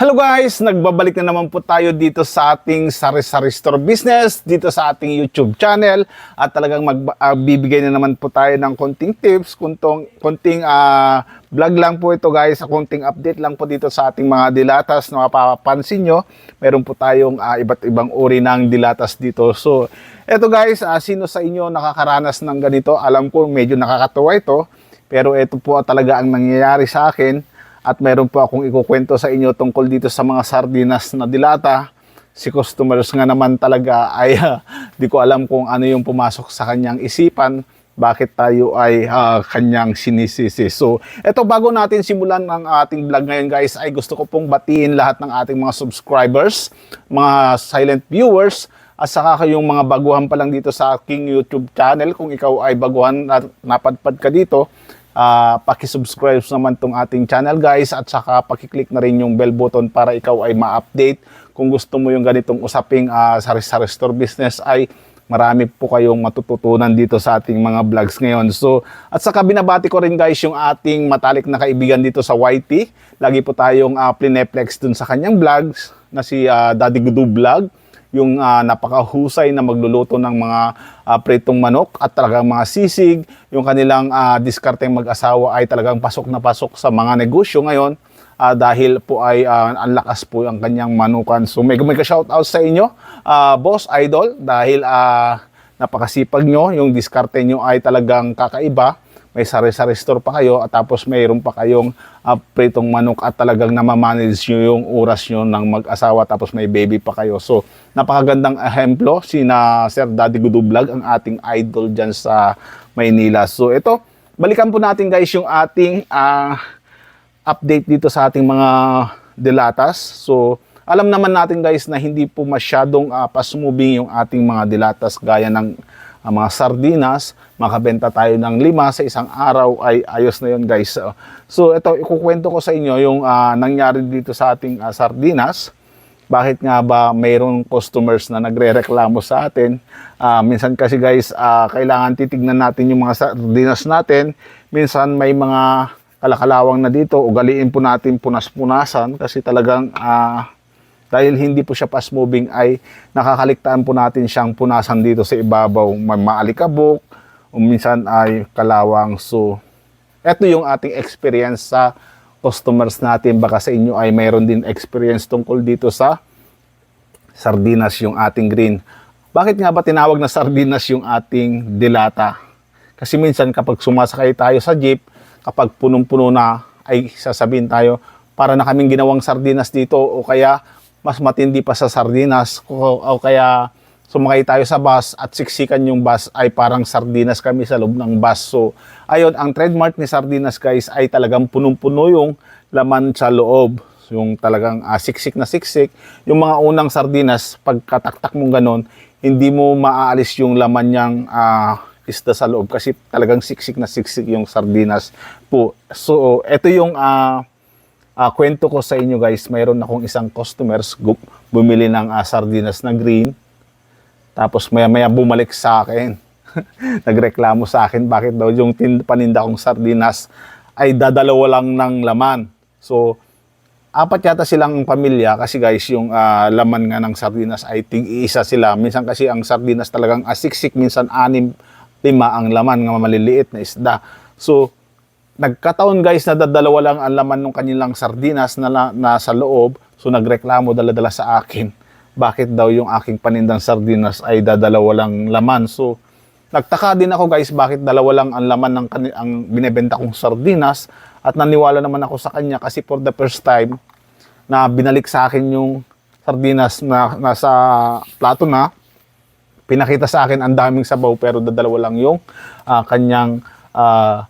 Hello guys! Nagbabalik na naman po tayo dito sa ating Sari-Sari Store Business, dito sa ating YouTube channel. At talagang magbibigay na naman po tayo ng konting tips, kuntong, konting ah, vlog lang po ito guys, konting update lang po dito sa ating mga dilatas na mapapansin nyo. Meron po tayong ah, iba't ibang uri ng dilatas dito. So, eto guys, ah, sino sa inyo nakakaranas ng ganito? Alam ko medyo nakakatuwa ito. Pero ito po talaga ang nangyayari sa akin at meron po akong ikukwento sa inyo tungkol dito sa mga sardinas na dilata. Si customers nga naman talaga ay ah, di ko alam kung ano yung pumasok sa kanyang isipan bakit tayo ay ah, kanyang sinisisi. So, eto bago natin simulan ang ating vlog ngayon guys, ay gusto ko pong batiin lahat ng ating mga subscribers, mga silent viewers, at saka kayong mga baguhan pa lang dito sa aking YouTube channel. Kung ikaw ay baguhan at napadpad ka dito, uh, paki-subscribe naman tong ating channel guys at saka paki-click na rin yung bell button para ikaw ay ma-update kung gusto mo yung ganitong usaping uh, sari-sari store business ay marami po kayong matututunan dito sa ating mga vlogs ngayon. So, at saka binabati ko rin guys yung ating matalik na kaibigan dito sa YT. Lagi po tayong uh, plineplex dun sa kanyang vlogs na si uh, Daddy Gudu Vlog yung uh, napakahusay na magluluto ng mga uh, pritong manok at talagang mga sisig. Yung kanilang uh, diskarteng mag-asawa ay talagang pasok na pasok sa mga negosyo ngayon uh, dahil po ay uh, ang lakas po ang kanyang manukan. So may, may shoutout sa inyo, uh, Boss Idol, dahil uh, napakasipag nyo, yung diskarte nyo ay talagang kakaiba may sari-sari store pa kayo at tapos mayroon pa kayong uh, pritong manok at talagang namamanage nyo yung oras nyo ng mag-asawa tapos may baby pa kayo. So, napakagandang ehemplo si na Sir Daddy Gudu Vlog, ang ating idol dyan sa Maynila. So, ito, balikan po natin guys yung ating uh, update dito sa ating mga dilatas. So, alam naman natin guys na hindi po masyadong uh, fast-moving yung ating mga dilatas gaya ng ang mga sardinas, makabenta tayo ng lima sa isang araw ay ayos na yun guys. So ito, ikukwento ko sa inyo yung uh, nangyari dito sa ating uh, sardinas. Bakit nga ba mayroong customers na nagre-reklamo sa atin? Uh, minsan kasi guys, uh, kailangan titignan natin yung mga sardinas natin. Minsan may mga kalakalawang na dito, ugaliin po natin punas-punasan kasi talagang uh, dahil hindi po siya fast moving ay nakakaligtaan po natin siyang punasan dito sa ibabaw. May maalikabok o minsan ay kalawang. So ito yung ating experience sa customers natin. Baka sa inyo ay mayroon din experience tungkol dito sa sardinas yung ating green. Bakit nga ba tinawag na sardinas yung ating dilata? Kasi minsan kapag sumasakay tayo sa jeep kapag punong-puno na ay sasabihin tayo para na kaming ginawang sardinas dito. O kaya mas matindi pa sa sardinas o, o kaya sumakay tayo sa bus at siksikan yung bus ay parang sardinas kami sa loob ng bus. So, ayun, ang trademark ni sardinas guys ay talagang punong-puno yung laman sa loob. Yung talagang uh, siksik na siksik. Yung mga unang sardinas, pagkataktak mong ganon, hindi mo maaalis yung laman niyang uh, isda sa loob kasi talagang siksik na siksik yung sardinas po. So, ito yung uh, uh, kwento ko sa inyo guys, mayroon akong isang customers bumili ng uh, sardinas na green. Tapos maya maya bumalik sa akin. Nagreklamo sa akin bakit daw yung paninda kong sardinas ay dadalawa lang ng laman. So, apat yata silang pamilya kasi guys yung uh, laman nga ng sardinas ay tig-isa sila. Minsan kasi ang sardinas talagang asiksik, minsan anim, lima ang laman ng maliliit na isda. So, nagkataon guys na dadalawa lang ang laman ng kanilang sardinas na nasa loob. So nagreklamo dala-dala sa akin. Bakit daw yung aking panindang sardinas ay dadalawa lang laman? So nagtaka din ako guys bakit dalawa lang ang laman ng ang binebenta kong sardinas at naniwala naman ako sa kanya kasi for the first time na binalik sa akin yung sardinas na nasa plato na pinakita sa akin ang daming sabaw pero dadalawa lang yung uh, kanyang uh,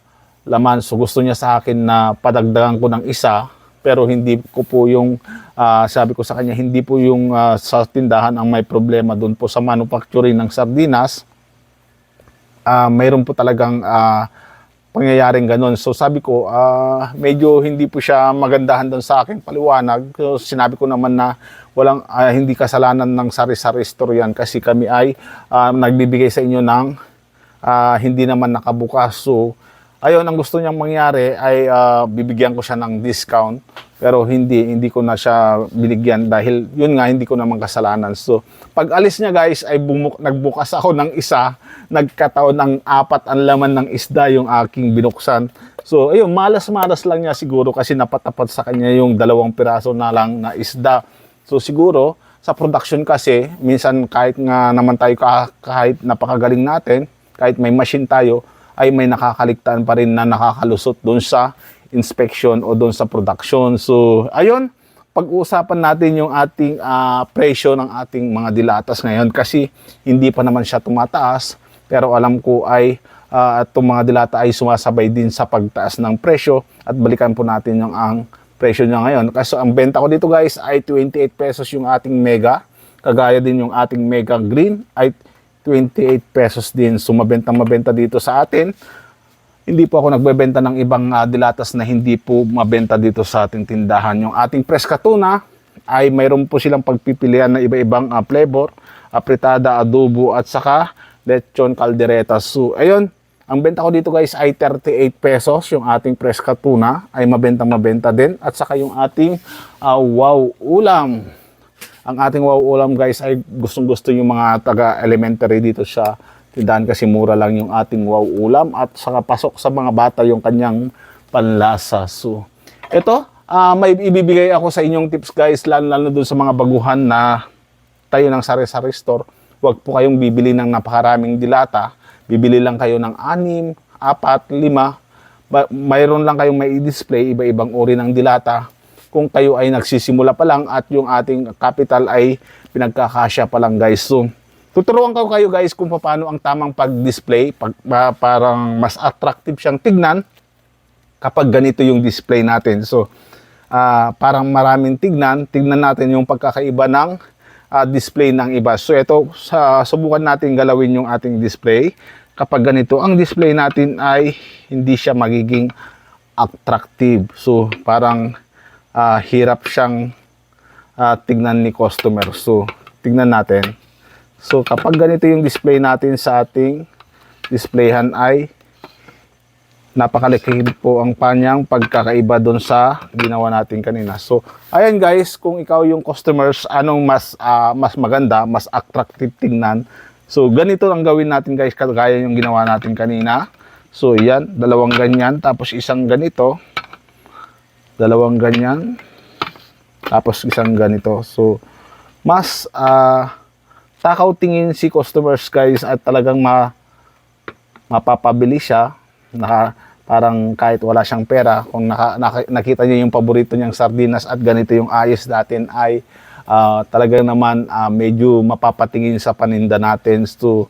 laman. So gusto niya sa akin na padagdagan ko ng isa pero hindi ko po yung uh, sabi ko sa kanya hindi po yung uh, sa tindahan ang may problema doon po sa manufacturing ng sardinas. Uh, mayroon po talagang uh, pangyayaring ganun. So sabi ko, uh, medyo hindi po siya magandahan doon sa akin paliwanag. So, sinabi ko naman na walang uh, hindi kasalanan ng sari-sari store yan kasi kami ay uh, nagbibigay sa inyo ng uh, hindi naman nakabukas. So ayun, ang gusto niyang mangyari ay ah, bibigyan ko siya ng discount. Pero hindi, hindi ko na siya binigyan dahil yun nga, hindi ko naman kasalanan. So, pag alis niya guys, ay bumuk, nagbukas ako ng isa, nagkataon ng apat ang laman ng isda yung aking binuksan. So, ayun, malas-malas lang niya siguro kasi napatapat sa kanya yung dalawang piraso na lang na isda. So, siguro, sa production kasi, minsan kahit nga naman tayo ka- kahit napakagaling natin, kahit may machine tayo, ay may nakakaligtaan pa rin na nakakalusot doon sa inspection o doon sa production. So, ayun, pag-uusapan natin yung ating ah, presyo ng ating mga dilatas ngayon kasi hindi pa naman siya tumataas pero alam ko ay ah, itong mga dilata ay sumasabay din sa pagtaas ng presyo at balikan po natin yung ang presyo niya ngayon. Kasi ang benta ko dito guys ay 28 pesos yung ating mega. Kagaya din yung ating mega green ay 28 pesos din. So mabenta mabenta dito sa atin. Hindi po ako nagbebenta ng ibang ah, dilatas na hindi po mabenta dito sa ating tindahan. Yung ating preska tuna ay mayroon po silang pagpipilian na iba-ibang ah, flavor, apritada, adobo at saka lechon caldereta. So ayun, ang benta ko dito guys ay 38 pesos. Yung ating preska tuna ay mabenta-mabenta din at saka yung ating ah, wow ulam. Ang ating wow ulam guys ay gustong gusto yung mga taga elementary dito sa tindahan kasi mura lang yung ating wow ulam at saka pasok sa mga bata yung kanyang panlasa. So, ito, ah, may ibibigay ako sa inyong tips guys, lalo lalo dun sa mga baguhan na tayo ng sari-sari store. Huwag po kayong bibili ng napakaraming dilata. Bibili lang kayo ng anim, apat, lima. Mayroon lang kayong may display iba-ibang uri ng dilata. Kung kayo ay nagsisimula pa lang at yung ating capital ay pinagkakasya pa lang guys. So, tuturuan ko kayo guys kung paano ang tamang pag-display, pag, pa- parang mas attractive siyang tignan kapag ganito yung display natin. So, ah, parang maraming tignan, tignan natin yung pagkakaiba ng ah, display ng iba. So, ito, sa, subukan natin galawin yung ating display. Kapag ganito, ang display natin ay hindi siya magiging attractive. So, parang ah, hirap siyang ah, tignan ni customer. So, tignan natin. So, kapag ganito yung display natin sa ating displayhan ay napakalaki po ang panyang pagkakaiba doon sa ginawa natin kanina. So, ayan guys, kung ikaw yung customers, anong mas ah, mas maganda, mas attractive tingnan. So, ganito lang gawin natin guys, kagaya yung ginawa natin kanina. So, yan, dalawang ganyan, tapos isang ganito. Dalawang ganyan, tapos isang ganito. So, mas ah, takaw tingin si customers guys at talagang ma mapapabili siya naka parang kahit wala siyang pera kung naka, naka- nakita niyo yung paborito niyang sardinas at ganito yung ayos natin ay ah, talagang naman ah, medyo mapapatingin sa paninda natin so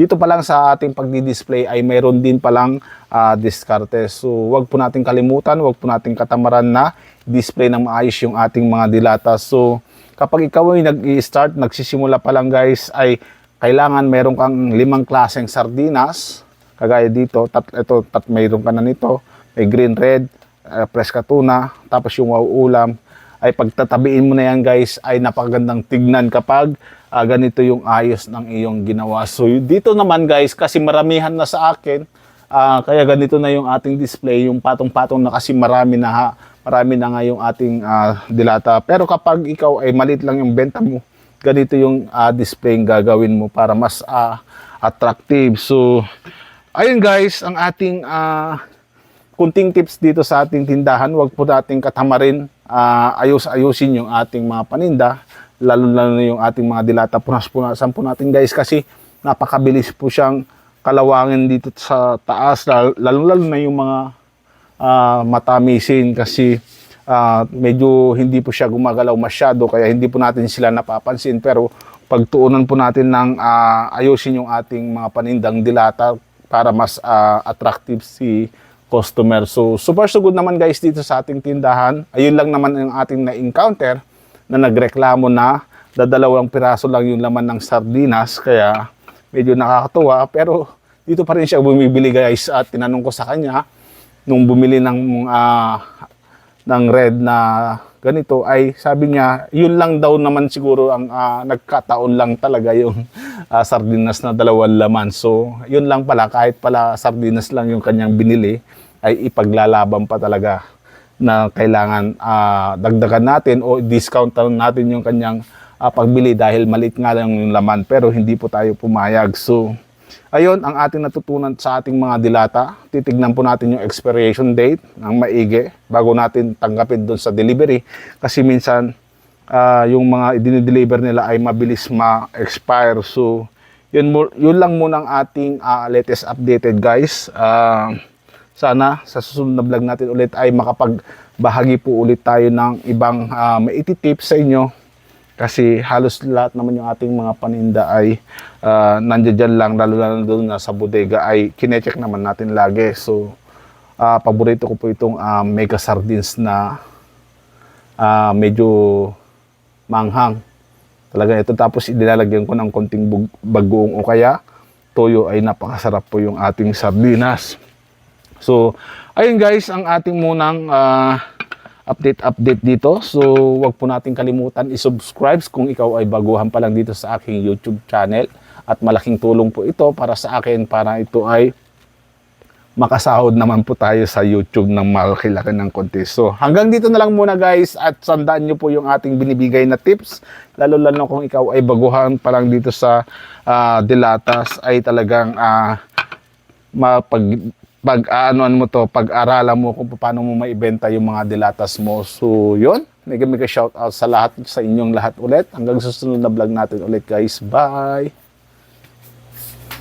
dito pa lang sa ating pagdi-display ay mayroon din palang ah, diskarte. So, wag po nating kalimutan, wag po nating katamaran na display ng maayos yung ating mga dilata. So, kapag ikaw ay nag-start, nagsisimula pa lang guys, ay kailangan meron kang limang klaseng sardinas. Kagaya dito, tat, ito, tat, mayroon ka na nito. May green, red, uh, preska tuna, tapos yung wow ulam. Ay pagtatabiin mo na yan guys, ay napakagandang tignan kapag ah, ganito yung ayos ng iyong ginawa. So dito naman guys, kasi maramihan na sa akin, ah, kaya ganito na yung ating display, yung patong-patong na kasi marami na ha, marami na nga yung ating ah, dilata. Pero kapag ikaw ay malit lang yung benta mo, ganito yung ah, display yung gagawin mo para mas ah, attractive. So, ayun guys, ang ating ah, kunting tips dito sa ating tindahan, wag po nating katamarin, ah, ayos-ayusin yung ating mga paninda, lalo-lalo na yung ating mga dilata, punas-punasan po natin guys kasi napakabilis po siyang kalawangin dito sa taas, lal- lalo-lalo na yung mga ah, matamisin kasi ah, medyo hindi po siya gumagalaw masyado kaya hindi po natin sila napapansin. Pero pagtuunan po natin ng ah, ayusin yung ating mga panindang dilata para mas ah, attractive si customer. So, super so good naman guys dito sa ating tindahan. Ayun lang naman yung ating na-encounter na nagreklamo na dadalawang piraso lang yung laman ng sardinas. Kaya medyo nakakatuwa. Pero dito pa rin siya bumibili guys. At tinanong ko sa kanya nung bumili ng, ah, ng red na ganito ay sabi niya, yun lang daw naman siguro ang ah, nagkataon lang talaga yung ah, sardinas na dalawang laman. So, yun lang pala, kahit pala sardinas lang yung kanyang binili, ay ipaglalaban pa talaga na kailangan ah, dagdagan natin o discount natin yung kanyang ah, pagbili dahil maliit nga lang yung laman pero hindi po tayo pumayag. So, ayun ang ating natutunan sa ating mga dilata. Titignan po natin yung expiration date ng maigi bago natin tanggapin doon sa delivery kasi minsan ah, yung mga dinideliver nila ay mabilis ma-expire. So, yun, yun lang muna ang ating ah, latest updated guys. Ah, sana sa susunod na vlog natin ulit ay makapagbahagi po ulit tayo ng ibang uh, maititips sa inyo kasi halos lahat naman yung ating mga paninda ay uh, nandiyan lang lalo na doon na sa bodega ay kinecheck naman natin lagi so ah, paborito ko po itong ah, mega sardines na ah, medyo manghang talaga ito tapos ilalagyan ko ng konting bagoong o kaya toyo ay napakasarap po yung ating sardinas So, ayun guys, ang ating munang update-update dito. So, wag po natin kalimutan i-subscribe kung ikaw ay baguhan pa lang dito sa aking YouTube channel. At malaking tulong po ito para sa akin para ito ay makasahod naman po tayo sa YouTube ng malaki-laki ng konti. So, hanggang dito na lang muna guys at sandaan nyo po yung ating binibigay na tips. Lalo-lalo kung ikaw ay baguhan pa lang dito sa ah, Dilatas ay talagang ah, mapag pag aanoan mo to, pag-aralan mo kung paano mo maibenta yung mga dilatas mo. So, yun. Mega shout out sa lahat sa inyong lahat ulit. Hanggang susunod na vlog natin ulit guys. Bye!